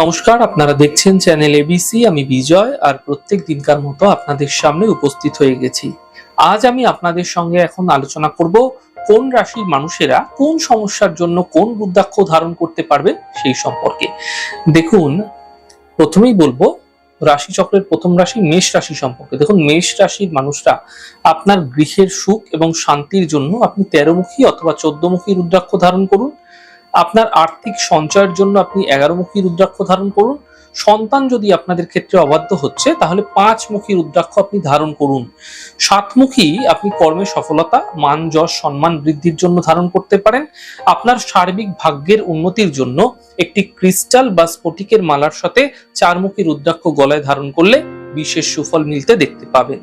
নমস্কার, আপনারা দেখছেন চ্যানেল এবিসি আমি বিজয়, আর প্রত্যেক দিনকার মতো আপনাদের সামনে উপস্থিত হয়ে গেছি। আজ আমি আপনাদের সঙ্গে এখন আলোচনা করব, কোন রাশির মানুষেরা কোন সমস্যার জন্য কোন রুদ্রাক্ষ ধারণ করতে পারবেন সেই সম্পর্কে। দেখুন, প্রথমেই বলব রাশি চক্রের প্রথম রাশি মেষ রাশি সম্পর্কে। দেখুন, মেষ রাশির মানুষরা আপনার গৃহের সুখ এবং শান্তির জন্য আপনি তেরোমুখী অথবা চোদ্দমুখী রুদ্রাক্ষ ধারণ করুন। আপনার আর্থিক সঞ্চয়ের জন্য আপনি এগারোমুখী রুদ্রাক্ষ ধারণ করুন। সন্তান যদি আপনাদের ক্ষেত্রে অবাধ্য হচ্ছে, তাহলে পাঁচমুখী রুদ্রাক্ষ আপনি ধারণ করুন। সাতমুখী আপনি কর্মে সফলতা, মান, যশ, সম্মান বৃদ্ধির জন্য ধারণ করতে পারেন। আপনার সার্বিক ভাগ্যের উন্নতির জন্য একটি ক্রিস্টাল বা স্ফটিকের মালার সাথে চারমুখী রুদ্রাক্ষ গলায় ধারণ করলে বিশেষ সুফল মিলতে দেখতে পাবেন।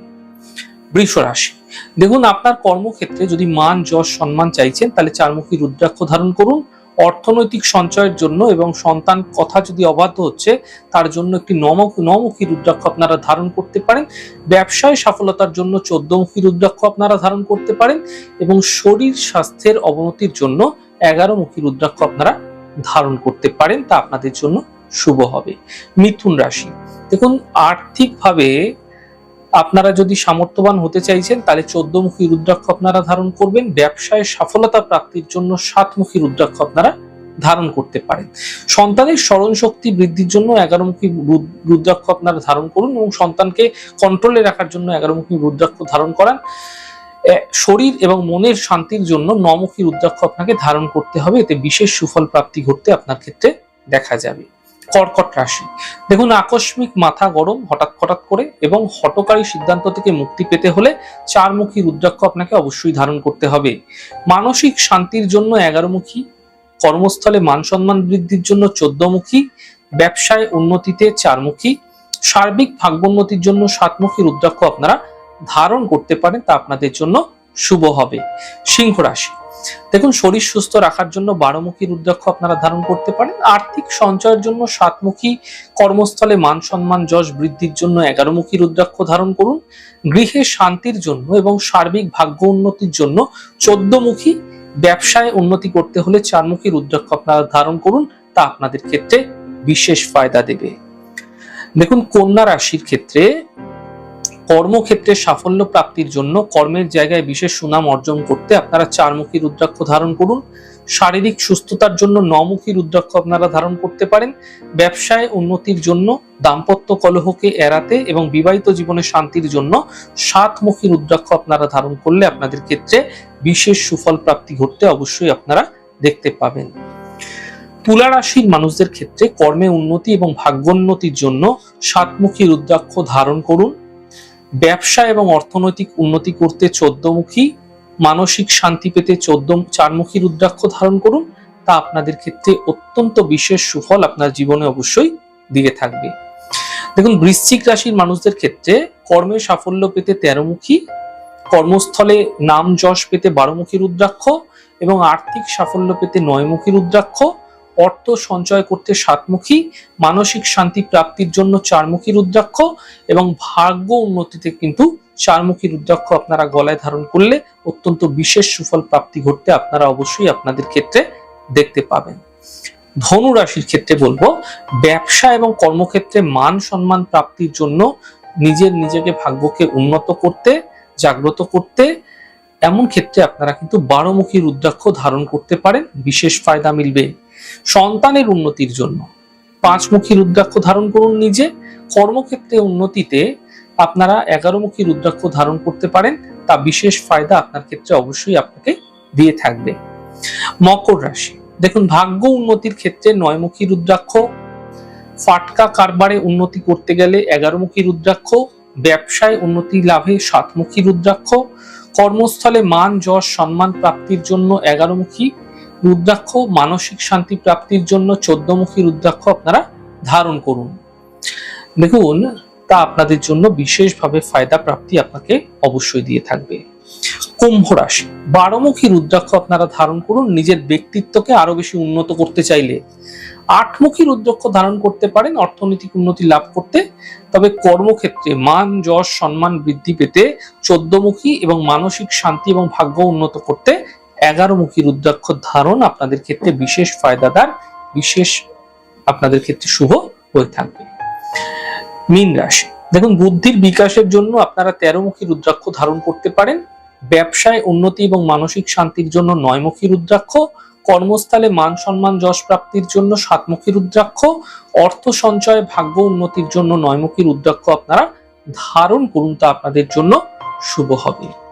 বৃষ রাশি, দেখুন আপনার কর্মক্ষেত্রে যদি মান, যশ, সম্মান চাইছেন, তাহলে চারমুখী রুদ্রাক্ষ ধারণ করুন। অর্থনৈতিক সঞ্চয়ের জন্য এবং সন্তান কথা যদি অবাধ্য হচ্ছে, তার জন্য একটি নমক, নমুখী রুদ্রাক্ষ আপনারা ধারণ করতে পারেন। ব্যবসায় সফলতার জন্য চোদ্দমুখী রুদ্রাক্ষ আপনারা ধারণ করতে পারেন এবং শরীর স্বাস্থ্যের অবনতির জন্য এগারো এগারোমুখী রুদ্রাক্ষ আপনারা ধারণ করতে পারেন। তা আপনাদের জন্য শুভ হবে। মিথুন রাশি। দেখুন, আর্থিকভাবে আপনারা যদি সামর্থ্যবান হতে চাইছেন, তাহলে চোদ্দমুখী রুদ্রাক্ষ আপনারা ধারণ করবেন। ব্যবসায় সফলতা প্রাপ্তির জন্য সাতমুখী রুদ্রাক্ষ আপনারা ধারণ করতে পারেন। সন্তানের স্মরণ শক্তি বৃদ্ধির জন্য এগারোমুখী রুদ- রুদ্রাক্ষ আপনারা ধারণ করুন এবং সন্তানকে কন্ট্রোলে রাখার জন্য এগারোমুখী রুদ্রাক্ষ ধারণ করান। শরীর এবং মনের শান্তির জন্য নমুখী রুদ্রাক্ষ আপনাকে ধারণ করতে হবে। এতে বিশেষ সুফল প্রাপ্তি ঘটতে আপনার ক্ষেত্রে দেখা যাবে। কর্কট রাশি। দেখুন, আকস্মিক মাথা গরম হঠাৎ হঠাৎ করে এবং হটকারী সিদ্ধান্ত থেকে মুক্তি পেতে হলে চারমুখী রুদ্রাক্ষ আপনাকে অবশ্যই ধারণ করতে হবে। মানসিক শান্তির জন্য এগারোমুখী, কর্মস্থলে মান সম্মান বৃদ্ধির জন্য চোদ্দমুখী, ব্যবসায় উন্নতিতে চারমুখী, সার্বিক ভাগ্যোন্নতির জন্য সাতমুখী রুদ্রাক্ষ আপনারা ধারণ করতে পারেন, তা আপনাদের জন্য শুভ হবে। সিংহ রাশি দেখুন, শরীর সুস্থ রাখার জন্য বারোমুখী রুদ্রাক্ষ আপনারা ধারণ করতে পারেন। আর্থিক সঞ্চয়ের জন্য সাতমুখী কর্মস্থলে মান সম্মান যশ বৃদ্ধির জন্য এগারোমুখী রুদ্রাক্ষ ধারণ করুন। গৃহে শান্তির জন্য এবং সার্বিক ভাগ্য উন্নতির জন্য চোদ্দমুখী ব্যবসায় উন্নতি করতে হলে চারমুখী রুদ্রাক্ষ আপনারা ধারণ করুন, তা আপনাদের ক্ষেত্রে বিশেষ ফায়দা দেবে। দেখুন, কন্যা রাশির ক্ষেত্রে কর্মক্ষেত্রে সাফল্য প্রাপ্তির জন্য কর্মের জায়গায় বিশেষ সুনাম অর্জন করতে আপনারা চারমুখী রুদ্রাক্ষ ধারণ করুন। শারীরিক সুস্থতার জন্য নমুখী রুদ্রাক্ষ আপনারা ধারণ করতে পারেন। ব্যবসায় উন্নতির জন্য, দাম্পত্য কলহকে এড়াতে এবং বিবাহিত জীবনে শান্তির জন্য সাতমুখী রুদ্রাক্ষ আপনারা ধারণ করলে আপনাদের ক্ষেত্রে বিশেষ সুফল প্রাপ্তি ঘটতে অবশ্যই আপনারা দেখতে পাবেন। তুলা রাশির মানুষদের ক্ষেত্রে কর্মে উন্নতি এবং ভাগ্যোন্নতির জন্য সাতমুখী রুদ্রাক্ষ ধারণ করুন। ব্যবসা এবং অর্থনৈতিক উন্নতি করতে চোদ্দমুখী, মানসিক শান্তি পেতে চোদ্দ চারমুখী রুদ্রাক্ষ ধারণ করুন, তা আপনাদের ক্ষেত্রে অত্যন্ত বিশেষ সুফল আপনার জীবনে অবশ্যই দিয়ে থাকবে। দেখুন, বৃশ্চিক রাশির মানুষদের ক্ষেত্রে কর্মে সাফল্য পেতে তেরোমুখী, কর্মস্থলে নাম যশ পেতে বারোমুখী রুদ্রাক্ষ এবং আর্থিক সাফল্য পেতে নয়মুখী রুদ্রাক্ষ অর্থ সঞ্চয় করতে সাতমুখী, মানসিক শান্তি প্রাপ্তির জন্য চারমুখী রুদ্রাক্ষ এবং ভাগ্য উন্নতিতে কিন্তু চারমুখী রুদ্রাক্ষ আপনারা গলায় ধারণ করলে অত্যন্ত বিশেষ সুফল প্রাপ্তি ঘটতে আপনারা অবশ্যই আপনাদের ক্ষেত্রে দেখতে পাবেন। ধনু রাশির ক্ষেত্রে বলব, ব্যবসা এবং কর্মক্ষেত্রে মান সম্মান প্রাপ্তির জন্য নিজের নিজেকে ভাগ্যকে উন্নত করতে, জাগ্রত করতে, এমন ক্ষেত্রে আপনারা কিন্তু বারোমুখী রুদ্রাক্ষ ধারণ করতে পারেন। বিশেষ ফায়দা মিলবে সন্তানের উন্নতির জন্য। পাঁচমুখী রুদ্রাক্ষ ধারণ করুন নিজে। কর্মক্ষেত্রে উন্নতিতে আপনারা এগারোমুখী রুদ্রাক্ষ ধারণ করতে পারেন। তা বিশেষ ফায়দা আপনার ক্ষেত্রে অবশ্যই আপনাকে দিয়ে থাকবে। মকর রাশি। দেখুন, ভাগ্য উন্নতির ক্ষেত্রে নয়মুখী রুদ্রাক্ষ, ফাটকা কারবারে উন্নতি করতে গেলে এগারোমুখী রুদ্রাক্ষ, ব্যবসায় উন্নতি লাভে সাতমুখী রুদ্রাক্ষ, কর্মস্থলে মান, যশ, সম্মান প্রাপ্তির জন্য এগারোমুখী রুদ্রাক্ষ, মানসিক শান্তি প্রাপ্তির জন্য চোদ্দমুখী রুদ্রাক্ষ আপনারা ধারণ করুন। দেখুন, তা আপনাদের জন্য বিশেষভাবে ফায়দা প্রাপ্তি আপনাকে অবশ্যই দিয়ে থাকবে। কুম্ভ রাশি, বারোমুখী রুদ্রাক্ষ আপনারা ধারণ করুন, নিজের ব্যক্তিত্বকে আরও বেশি উন্নত করতে চাইলে। আটমুখী রুদ্রাক্ষ ধারণ করতে পারেন, অর্থনৈতিক উন্নতি লাভ করতে। তবে কর্মক্ষেত্রে মান, যশ, সম্মান বৃদ্ধি পেতে চোদ্দমুখী এবং মানসিক শান্তি এবং ভাগ্য উন্নত করতে এগারোমুখী রুদ্রাক্ষ ধারণ আপনাদের ক্ষেত্রে বিশেষ ফায়দাদার, বিশেষ আপনাদের ক্ষেত্রে শুভ হয়ে থাকবে। মীন রাশি। দেখুন, বুদ্ধির বিকাশের জন্য আপনারা তেরো তেরোমুখী রুদ্রাক্ষ ধারণ করতে পারেন। ব্যবসায় উন্নতি এবং মানসিক শান্তির জন্য নয়মুখী রুদ্রাক্ষ, কর্মস্থলে মান সম্মান যশ প্রাপ্তির জন্য সাতমুখী রুদ্রাক্ষ, অর্থ সঞ্চয় ভাগ্য উন্নতির জন্য নয়মুখী রুদ্রাক্ষ আপনারা ধারণ করুন, তা আপনাদের জন্য শুভ হবে।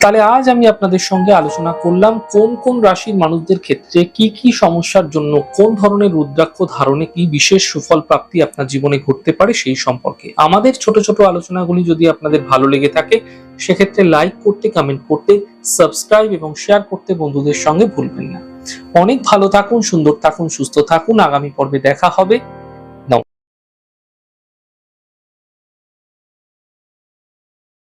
তাহলে আজ আমি আপনাদের সঙ্গে আলোচনা করলাম কোন কোন রাশির মানুষদের ক্ষেত্রে কি কি সমস্যার জন্য, কোন ধরনের রুদ্রাক্ষ ধারণে কি বিশেষ সুফল প্রাপ্তি আপনার জীবনে ঘটতে পারে সেই সম্পর্কে। আমাদের ছোট ছোট আলোচনাগুলি যদি আপনাদের ভালো লেগে থাকে, সেক্ষেত্রে লাইক করতে কমেন্ট করতে সাবস্ক্রাইব এবং শেয়ার করতে বন্ধুদের সঙ্গে ভুলবেন না। অনেক ভালো থাকুন, সুন্দর থাকুন, সুস্থ থাকুন। আগামী পর্বে দেখা হবে।